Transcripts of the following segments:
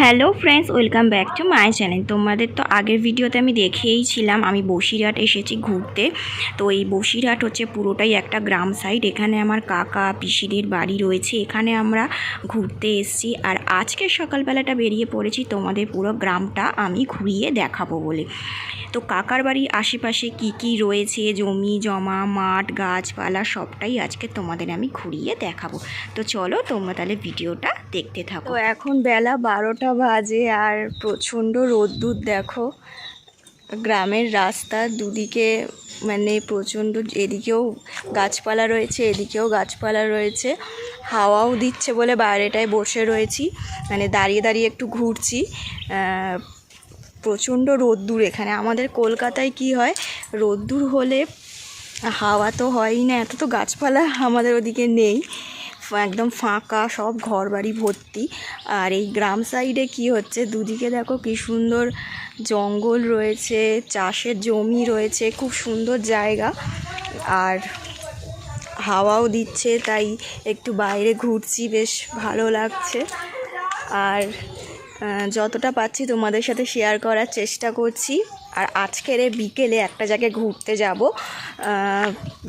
Hello friends, welcome back to my channel. তোমাদের তো আগের ভিডিওতে আমি দেখেইছিলাম আমি বসিরহাট এসেছি ঘুরতে। তো এই বসিরহাট হচ্ছে পুরোটাই একটা গ্রাম সাইড এখানে আমার কাকা, পিসিদের বাড়ি রয়েছে, এখানে আমরা ঘুরতে এসেছি। আর আজকে সকালবেলাটা বেরিয়ে পড়েছি তোমাদের পুরো গ্রামটা আমি ঘুরিয়ে দেখাবো বলে। তো কাকার বাড়ির আশেপাশে কি কি রয়েছে? জমি, জমা, মাঠ, গাছপালা সবটাই আজকে তোমাদের আমি ঘুরিয়ে দেখাবো। তো চলো তোমরা তাহলে ভিডিওটা দেখতে থাকো। এখন বেলা বারোটা বাজে আর প্রচণ্ড রোদ্দুর দেখো। গ্রামের রাস্তা দুদিকে মানে প্রচণ্ড এদিকেও গাছপালা রয়েছে, এদিকেও গাছপালা রয়েছে। হাওয়াও দিচ্ছে বলে বাইরেটায় বসে রয়েছি। মানে দাঁড়িয়ে দাঁড়িয়ে একটু ঘুরছি। প্রচণ্ড রোদ্দুর এখানে। আমাদের কলকাতায় কি হয়, রোদ্দুর হলে হাওয়া তো হয়ই না, এত তো গাছপালা আমাদের ওদিকে নেই। একদম ফাঁকা, সব ঘর বাড়ি ভর্তি। আর এই গ্রাম সাইডে কি হচ্ছে, দুদিকে দেখো কি সুন্দর জঙ্গল রয়েছে, চাষের জমি রয়েছে, খুব সুন্দর জায়গা। আর হাওয়াও দিচ্ছে, তাই একটু বাইরে ঘুরছি, বেশ ভালো লাগছে। আর যতটা পাচ্ছি তোমাদের সাথে শেয়ার করার চেষ্টা করছি। আর আজকের বিকেলে একটা জায়গায় ঘুরতে যাব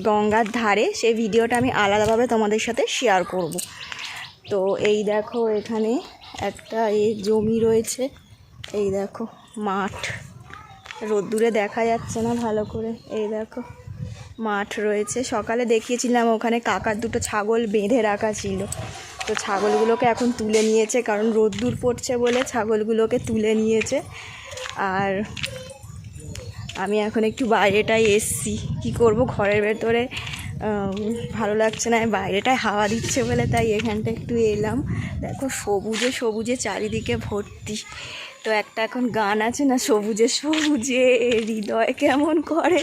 গঙ্গার ধারে। সেই ভিডিওটা আমি আলাদাভাবে তোমাদের সাথে শেয়ার করব। তো এই দেখো এখানে একটা এই জমি রয়েছে। এই দেখো মাঠ। রোদ্দুরে দেখা যাচ্ছে না ভালো করে। এই দেখো মাঠ রয়েছে। সকালে দেখিয়েছিলাম ওখানে কাকার দুটো ছাগল বেঁধে রাখা ছিল। তো ছাগলগুলোকে এখন তুলে নিয়েছে, কারণ রোদ্দুর পড়ছে বলে ছাগলগুলোকে তুলে নিয়েছে। আর আমি এখন একটু বাইরেটায় এসছি। কি করব ঘরের ভেতরে ভালো লাগছে না, বাইরেটায় হাওয়া দিচ্ছে বলে তাই এখানটা একটু এলাম। দেখো সবুজে সবুজে চারিদিকে ভর্তি। তো একটা এখন গান আছে না, সবুজে সবুজে, হৃদয় কেমন করে?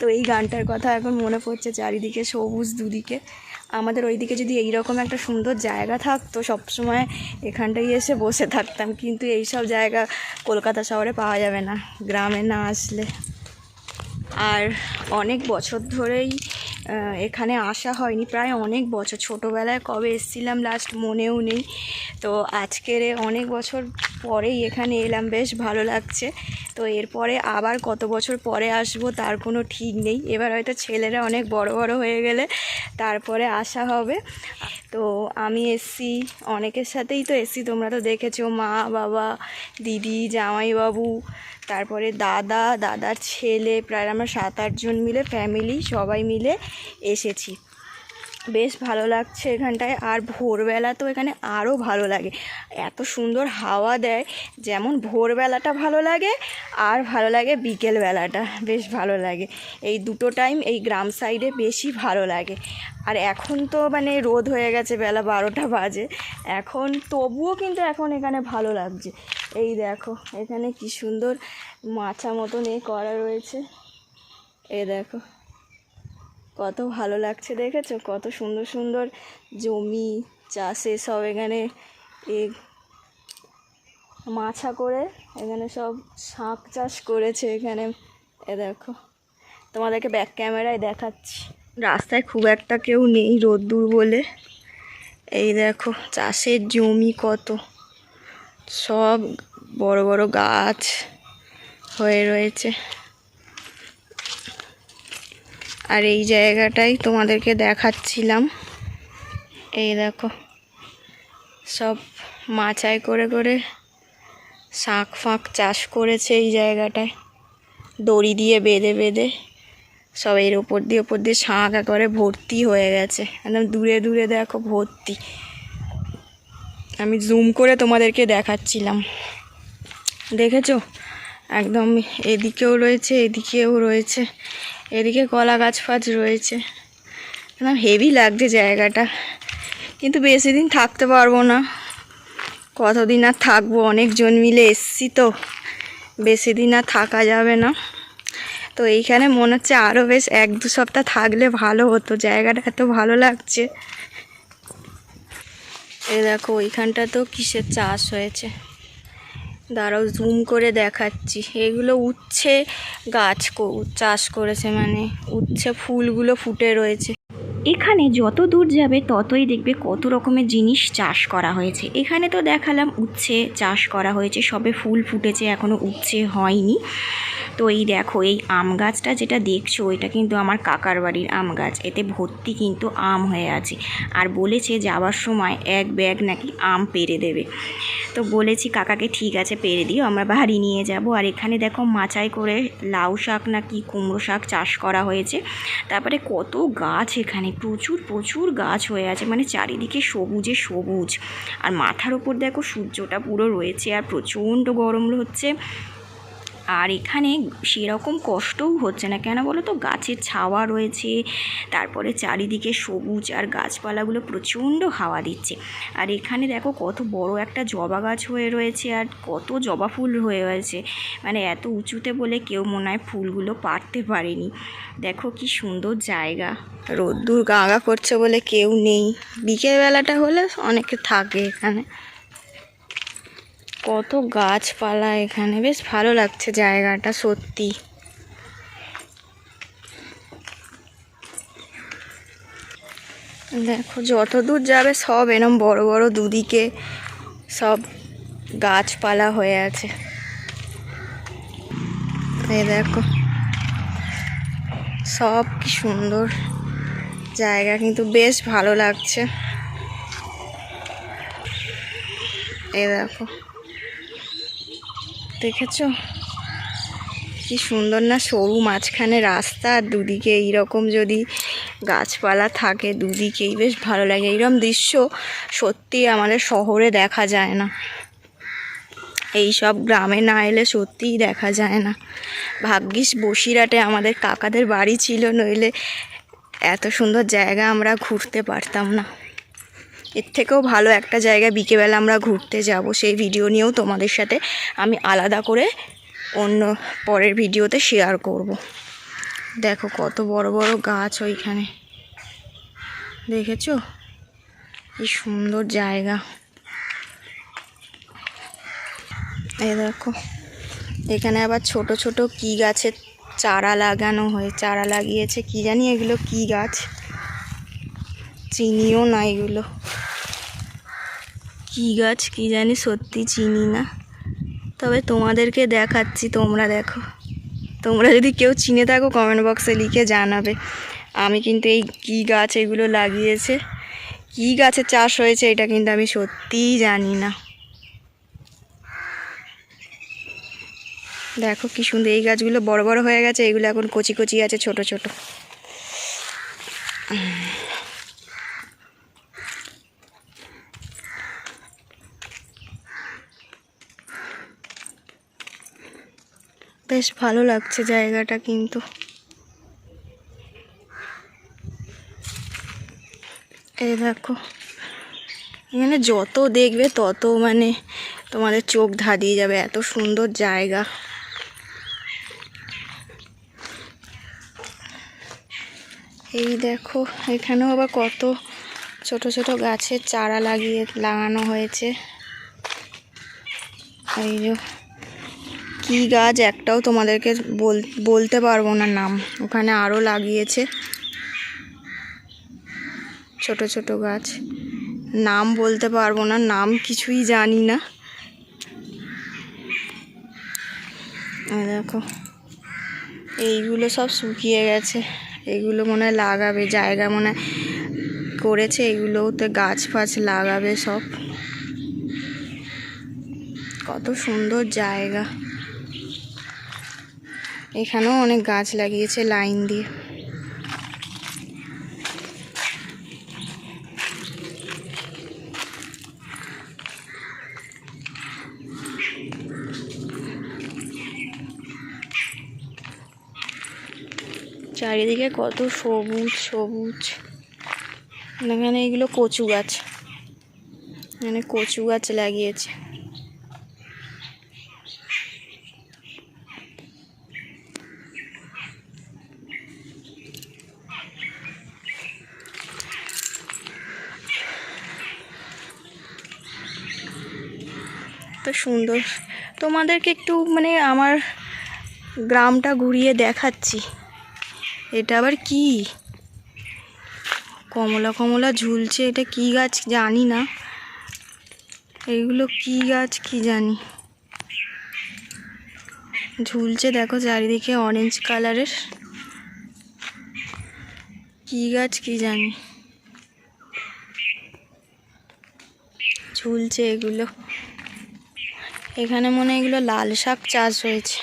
তো এই গানটার কথা এখন মনে পড়ছে চারিদিকে সবুজ দুদিকে। আমাদের ওইদিকে যদি এইরকম একটা সুন্দর জায়গা থাকতো, সবসময় এখানটায় এসে বসে থাকতাম। কিন্তু এই সব জায়গা কলকাতা শহরে পাওয়া যাবে না, গ্রামে না আসলে। আর অনেক বছর ধরেই এখানে আসা হয়নি। প্রায় অনেক বছর, ছোটোবেলায় কবে এসেছিলাম লাস্ট মনেও নেই। তো আজকের অনেক বছর পরেই এখানে এলাম, বেশ ভালো লাগছে। তো এরপরে আবার কত বছর পরে আসব তার কোনো ঠিক নেই। এবার হয়তো ছেলেরা অনেক বড় বড় হয়ে গেলে তারপরে আসা হবে। তো আমি এসছি। অনেকের সাথেই তো এসছি, তোমরা তো দেখেছ, মা, বাবা, দিদি, জামাইবাবু, তারপরে দাদা, দাদার ছেলে, প্রায় আমরা সাত, আটজন মিলে ফ্যামিলি সবাই মিলে এসেছি। বেশ ভালো লাগছে এখানটায়। আর ভোরবেলা তো এখানে আরও ভালো লাগে। এত সুন্দর হাওয়া দেয়, যেমন ভোরবেলাটা ভালো লাগে আর ভালো লাগে বিকেলবেলাটা। বেশ ভালো লাগে। এই দুটো টাইম এই গ্রাম সাইডে বেশি ভালো লাগে। আর এখন তো মানে রোদ হয়ে গেছে, বেলা বারোটা বাজে। এখন তবুও কিন্তু এখন এখানে ভালো লাগছে। এই দেখো, এখানে কি সুন্দর মাছা মতন এ করা রয়েছে। এই দেখো। কত ভালো লাগছে দেখেছ? কত সুন্দর সুন্দর জমি, চাষে সব এখানে এ মাছা করে এখানে সব শাক চাষ করেছে এখানে। এ দেখো, তোমাদেরকে ব্যাক ক্যামেরায় দেখাচ্ছি। রাস্তায় খুব একটা কেউ নেই রোদ্দুর বলে। এই দেখো, চাষের জমি কত। সব বড় বড় গাছ হয়ে রয়েছে। আর এই জায়গাটাই তোমাদেরকে দেখাচ্ছিলাম। এই দেখো, সব মাচায় করে করে শাঁখ ফাঁক চাষ করেছে এই জায়গাটায়। দড়ি দিয়ে বেঁধে বেঁধে সব এর ওপর দিয়ে ওপর দিয়ে শাঁখ করে ভর্তি হয়ে গেছে। একদম দূরে দূরে দেখো ভর্তি। আমি জুম করে তোমাদেরকে দেখাচ্ছিলাম। দেখেছ? একদম এদিকেও রয়েছে এদিকেও রয়েছে। এদিকে কলা গাছ ফাছ রয়েছে। একদম হেভি লাগছে জায়গাটা। কিন্তু বেশি দিন থাকতে পারব না। কতদিন আর থাকব? অনেকজন মিলে এসছি তো। বেশি দিন আর থাকা যাবে না। তো এইখানে মনে হচ্ছে আরও বেশ এক দু সপ্তাহ থাকলে ভালো হতো। জায়গাটা এত ভালো লাগছে। এ দেখো, ওইখানটা তো কিসের চাষ হয়েছে। দাঁড়াও জুম করে দেখাচ্ছি। এগুলো উচ্ছে গাছ চাষ করেছে মানে উচ্ছে ফুলগুলো ফুটে রয়েছে। এখানে যত দূর যাবে ততই দেখবে কত রকমের জিনিস চাষ করা হয়েছে। এখানে তো দেখালাম উচ্ছে চাষ করা হয়েছে, সবে ফুল ফুটেছে এখনও উচ্ছে হয়নি। তো এই দেখো, এই আম গাছটা যেটা দেখছ, এটা কিন্তু আমার কাকার বাড়ির আম গাছ। এতে ভর্তি কিন্তু আম হয়ে আছে। আর বলেছে যাওয়ার সময় এক ব্যাগ নাকি আম পেরে দেবে। তো বলেছি, কাকাকে ঠিক আছে, পেরে দিও, আমরা বাড়ি নিয়ে যাব। আর এখানে দেখো মাচাই করে লাউ শাক না কি কুমড়ো শাক চাষ করা হয়েছে। তারপরে কত গাছ এখানে, প্রচুর প্রচুর গাছ হয়ে আছে মানে চারিদিকে সবুজে সবুজ। আর মাথার ওপর দেখো সূর্যটা পুরো রয়েছে, আর প্রচণ্ড গরম হচ্ছে। আর এখানে সেরকম কষ্টও হচ্ছে না। কেন বলো তো? গাছের ছাওয়া রয়েছে, তারপরে চারিদিকে সবুজ আর গাছপালাগুলো প্রচণ্ড হাওয়া দিচ্ছে। আর এখানে দেখো কত বড় একটা জবা গাছ হয়ে রয়েছে আর কত জবা ফুল হয়ে রয়েছে। মানে এত উঁচুতে বলে কেউ মনে হয় ফুলগুলো পারতে পারেনি। দেখো কি সুন্দর জায়গা। রোদ্দুর গাঁগা করছে বলে কেউ নেই। বিকেলবেলাটা হলে অনেকে থাকে এখানে। কত গাছপালা এখানে, বেশ ভালো লাগছে জায়গাটা, সত্যি। দেখো, যত দূর যাবে সব এরম বড় বড় দুদিকে সব গাছপালা হয়ে আছে। দেখো, সব কি সুন্দর জায়গা, কিন্তু বেশ ভালো লাগছে। এই দেখো। দেখেছ? কি সুন্দর না সরু মাঝখানে রাস্তা, আর দুদিকে এইরকম যদি গাছপালা থাকে, দুদিকেই বেশ ভালো লাগে। এইরকম দৃশ্য সত্যি আমাদের শহরে দেখা যায় না। এই সব গ্রামে না এলে সত্যিই দেখা যায় না। ভাগ্যিস বসিরহাটে আমাদের কাকাদের বাড়ি ছিল, নইলে এত সুন্দর জায়গা আমরা ঘুরতে পারতাম না। এর থেকেও ভালো একটা জায়গা বিকেবেলা আমরা ঘুরতে যাব। সেই ভিডিও নিয়েও তোমাদের সাথে আমি আলাদা করে অন্য পরের ভিডিওতে শেয়ার করব। দেখো কত বড় বড় গাছ ওইখানে। দেখেছ? কি সুন্দর জায়গা। এই দেখো, এখানে আবার ছোট ছোট কি গাছের চারা লাগানো হয়ে, চারা লাগিয়েছে। কি জানি এগুলো কি গাছ? চিনিও না এগুলো। কি গাছ কি জানি সত্যি চিনি না। তবে তোমাদেরকে দেখাচ্ছি, তোমরা দেখো। তোমরা যদি কেউ চিনে থাকো কমেন্ট বক্সে লিখে জানাবে। আমি কিন্তু এই কি গাছ এগুলো লাগিয়েছে, কি গাছের চাষ হয়েছে এটা কিন্তু আমি সত্যিই জানি না। দেখো কি সুন্দর, এই গাছগুলো বড় বড় হয়ে গেছে, এগুলো এখন কচি কচি আছে, ছোট ছোট। বেশ ভালো লাগছে জায়গাটা কিন্তু। এই দেখো, এখানে যত দেখবে তত মানে তোমাদের চোখ ধাঁধিয়ে যাবে, এত সুন্দর জায়গা। এই দেখো, এখানেও আবার কত ছোট ছোট গাছের চারা লাগিয়ে লাগানো হয়েছে। এই যে কি গাছ একটাও তোমাদেরকে বল, বলতে পারব না নাম। ওখানে আরও লাগিয়েছে। ছোট ছোট গাছ। নাম বলতে পারব না, নাম কিছুই জানি না। দেখো। এইগুলো সব শুকিয়ে গেছে। এগুলো মনে হয় লাগাবে, জায়গা মনে করেছে। এগুলোতে গাছ ফাছ লাগাবে সব। কত সুন্দর জায়গা। এখানেও অনেক গাছ লাগিয়েছে লাইন দিয়ে। চারিদিকে কত সবুজ সবুজ। এখানে এগুলো কচু গাছ। এখানে কচু গাছ লাগিয়েছে। সুন্দর। তোমাদেরকে একটু মানে আমার গ্রামটা ঘুরিয়ে দেখাচ্ছি। এটা আবার কি? কমলা কমলা ঝুলছে, এটা কি গাছ জানি না। এইগুলো কি গাছ কি জানি। ঝুলছে দেখো চারিদিকে অরেঞ্জ কালারের কি গাছ কি জানি। ঝুলছে এগুলো। এখানে মনে এগুলো লাল শাক চাষ হয়েছে।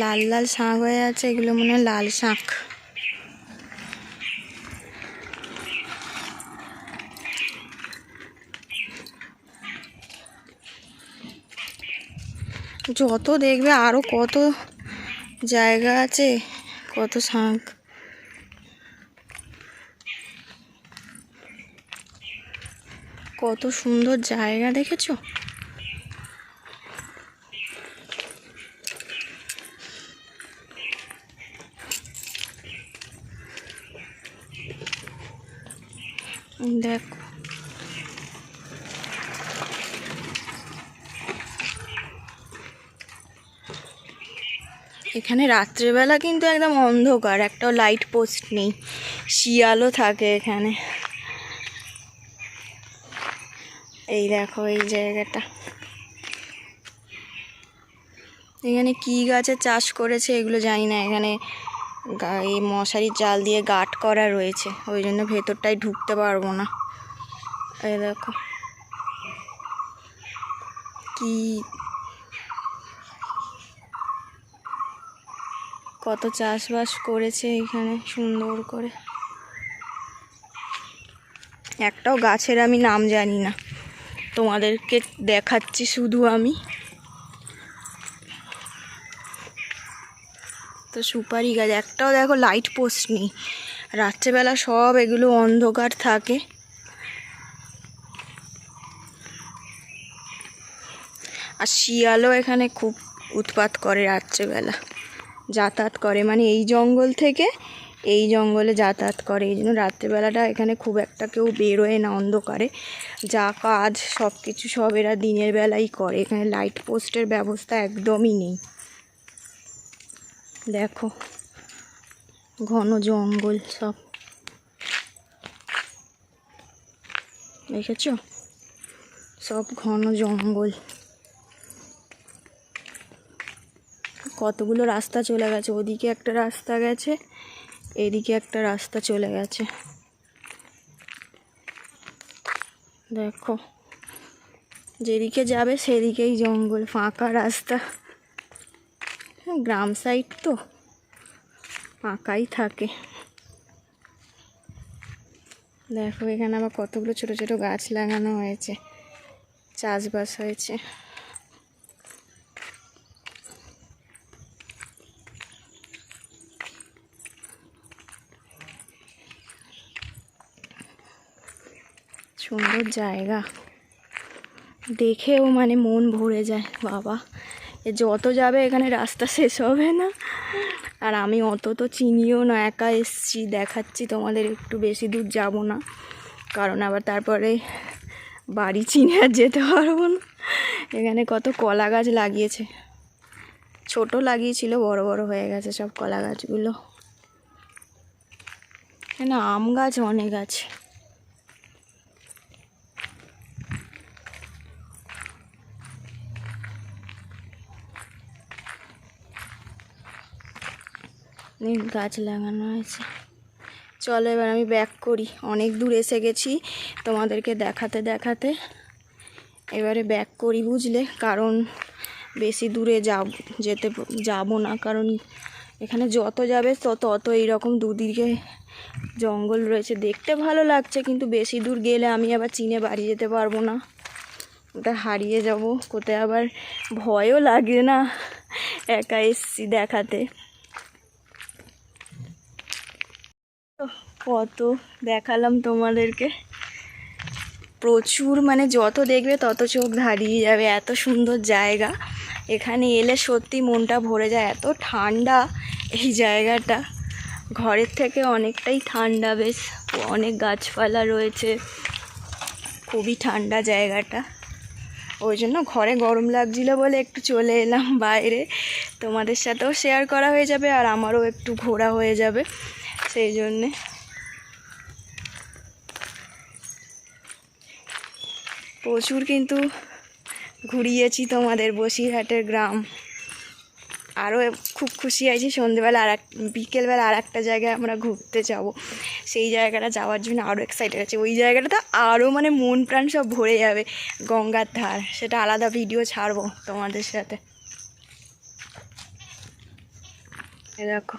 লাল লাল শাক হয়ে আছে, এগুলো মনে হয় লাল শাক। যত দেখবে আরও কত জায়গা আছে, কত শাক। কত সুন্দর জায়গা দেখেছ? দেখো। এখানে রাত্রেবেলা কিন্তু একদম অন্ধকার, একটাও লাইট পোস্ট নেই। শিয়ালও থাকে এখানে। এই দেখো এই জায়গাটা। এখানে কি গাছের চাষ করেছে এগুলো জানি না। এখানে এই মশারির জাল দিয়ে গাট করা রয়েছে। ওই জন্য ভেতরটায় ঢুকতে পারব না। এই দেখো। কি কত চাষবাস করেছে এখানে সুন্দর করে। একটাও গাছের আমি নাম জানি না। তোমাদেরকে দেখাচ্ছি শুধু আমি। তো সুপারি গাছ, একটাও দেখো লাইট পোস্ট নেই। রাত্রেবেলা সব এগুলো অন্ধকার থাকে। আর শিয়ালও এখানে খুব উৎপাত করে রাত্রেবেলা। যাতায়াত করে মানে এই জঙ্গল থেকে এই জঙ্গলে যাতায়াত করে। এই জন্য রাত্রেবেলাটা এখানে খুব একটা কেউ বেরোয় না অন্ধকারে। যা কাজ সব কিছু সব এরা দিনের বেলাই করে। এখানে লাইট পোস্টের ব্যবস্থা একদমই নেই। দেখো, ঘন জঙ্গল সব। দেখেছ? সব ঘন জঙ্গল। কতগুলো রাস্তা চলে গেছে? ওদিকে একটা রাস্তা গেছে, এদিকে একটা রাস্তা চলে গেছে। দেখো, যেদিকে যাবে সেদিকেই জঙ্গল, ফাঁকা রাস্তা। গ্রাম সাইড তো ফাঁকাই থাকে। দেখো এখানে আবার কতগুলো ছোট ছোট গাছ লাগানো হয়েছে, চাষবাস হয়েছে। সুন্দর জায়গা। দেখেও মানে মন ভরে যায়, বাবা। যত যাবে এখানে রাস্তা শেষ হবে না। আর আমি অত তো চিনিও না, একা এসছি, দেখাচ্ছি তোমাদের একটু বেশি দূর যাব না। কারণ আবার তারপরে বাড়ি চিনে আর যেতে পারব না। এখানে কত কলা গাছ লাগিয়েছে। ছোট লাগিয়েছিল, বড় বড় হয়ে গেছে সব কলা গাছগুলো। এখানে আম গাছ অনেক আছে। অনেক গাছ লাগানো আছে। চলো এবার আমি ব্যাক করি। অনেক দূর এসে গেছি তোমাদেরকে দেখাতে দেখাতে। এবারে ব্যাক করি বুঝলে? কারণ বেশি দূরে যাব, যেতে যাব না। কারণ এখানে যত যাবে তত তত এইরকম দুদিকে জঙ্গল রয়েছে। দেখতে ভালো লাগছে, কিন্তু বেশি দূর গেলে আমি আবার চিনে বাড়ি যেতে পারব না। ওটা হারিয়ে যাব। কোথায় আবার ভয়ও লাগে না একা এসছি দেখাতে। কত দেখালাম তোমাদেরকে। প্রচুর মানে যত দেখবে তত চোখ ধারিয়ে যাবে, এত সুন্দর জায়গা। এখানে এলে সত্যি মনটা ভরে যায়, এত ঠান্ডা এই জায়গাটা। ঘরের থেকে অনেকটাই ঠান্ডা বেশ, অনেক গাছপালা রয়েছে। খুবই ঠান্ডা জায়গাটা। ওই জন্য ঘরে গরম লাগছিল বলে একটু চলে এলাম বাইরে। তোমাদের সাথেও শেয়ার করা হয়ে যাবে আর আমারও একটু ঘোরা হয়ে যাবে। সেই জন্যে। প্রচুর কিন্তু ঘুরিয়েছি তোমাদের বসিরহাটের গ্রাম। আরও খুব খুশি আছি, সন্ধেবেলা আর এক, বিকেলবেলা আর একটা জায়গায় আমরা ঘুরতে যাব। সেই জায়গাটা যাওয়ার জন্য আরও এক্সাইটেড আছে। ওই জায়গাটা তো আরও মানে মন প্রাণ সব ভরে যাবে গঙ্গার ধার। সেটা আলাদা ভিডিও ছাড়বো তোমাদের সাথে। দেখো।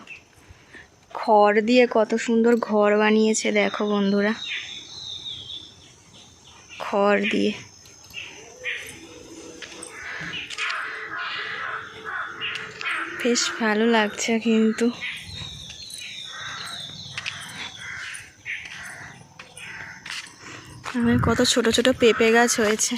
খড় দিয়ে কত সুন্দর ঘর বানিয়েছে, দেখো বন্ধুরা। খড় দিয়ে। বেশ ভালো লাগছে কিন্তু। আমার কত ছোট ছোট পেঁপে গাছ হয়েছে।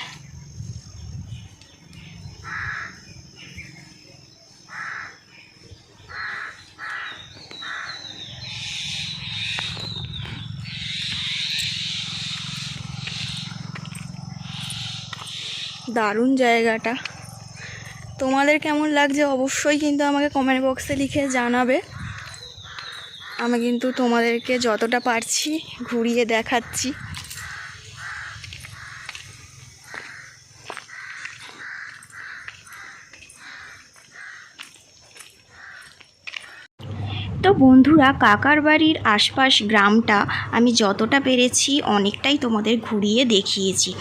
দারুণ জায়গাটা। তোমাদের কেমন লাগছে অবশ্যই কিন্তু আমাকে কমেন্ট বক্সে লিখে জানাবে। আমি কিন্তু তোমাদেরকে যতটা পারছি ঘুরিয়ে দেখাচ্ছি। বন্ধুরা, কাকার বাড়ির আশপাশ গ্রামটা আমি যতটা পেরেছি অনেকটাই তোমাদের ঘুরিয়ে দেখিয়েছি।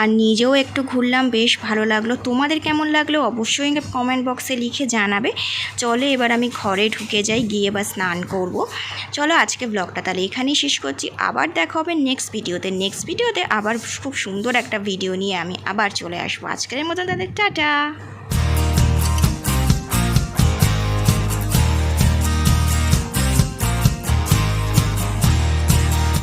আর নিজেও একটু ঘুরলাম, বেশ ভালো লাগল। তোমাদের কেমন লাগল অবশ্যই কমেন্ট বক্সে লিখে জানাবে। চলে এবার আমি ঘরে ঢুকে যাই, গিয়ে বা স্নান করব। চলো আজকে ব্লগটা তাহলে এখানেই শেষ করছি। আবার দেখা হবে নেক্সট ভিডিওতে নেক্সট ভিডিওতে আবার খুব সুন্দর একটা ভিডিও নিয়ে আমি আবার চলে আসব। আজকের মতো তাদের টাটা!